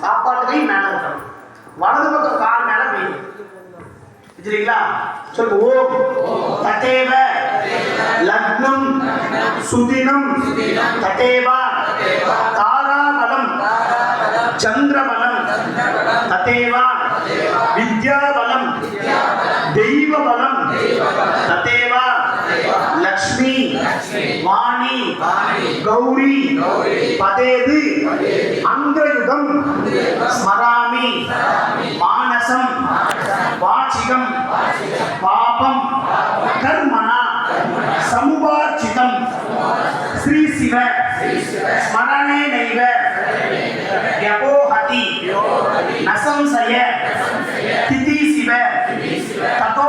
சாப்பாட்டு கை மேல இருக்கணும். வலது பக்கம் கால் மேலே வைங்க சரிங்களா சொல்லு ஓம் ததேவ லக்னம் சுதினம் ததேவ தாராபலம் சந்திரபலம் ததேவ வித்யாபலம் தெய்வபலம் ததேவ லக்ஷ்மி வாணி கௌரி பதேது அங்கயுகம் ஸ்மராமி மானசம் வாச்சிகம் பாபம் கர்மணா சமுபார்ச்சிதம் ஸ்ரீ சிவ ஸ்மரணே நைவ யபோஹதி நசம்சய திதி சிவ ததோ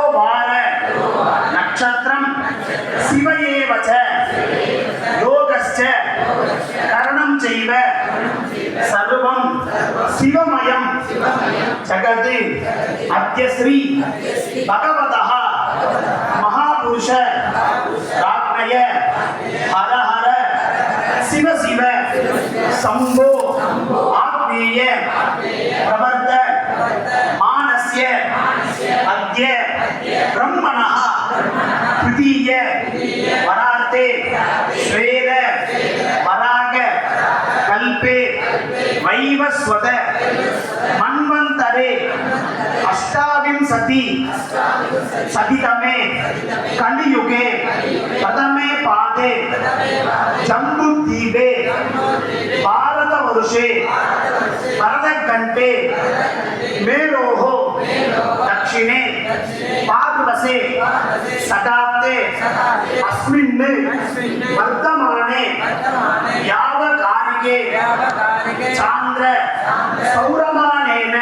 கரணம் செய்வ சர்வம் சிவமயம் ஜகத் அத்ய ஸ்ரீ பகவதः மகாபுருஷ ராக்னய ஹர ஹர சிவ சிவ சம்போ ஆத்மேய பிரவர்த்த மானஸ்ய அத்ய பிரம்மணः द्वितीय वरार्ते श्वेत ಮನ್ವಂತರೆ ಅಷ್ಟಾವಿಂಶತಿ ಸತಿತಮೆ ಕಲಿಯುಗೆ ಪ್ರಥಮೆ ಪಾದೆ ಜಂಬುದ್ದೀಪೆ ಭಾರತ ವರುಷೆ ಭರತ ಗಂಟೆ ಮೇರೋಹೋ ದಕ್ಷಿಣೆ ಪಾರ್ವಸೆ ಶತಾಬ್ದೆ ಅಸ್ಮಿನ್ ವರ್ಧಮಾನೆ ಯಾವ के चांद्र। सौरमानेन।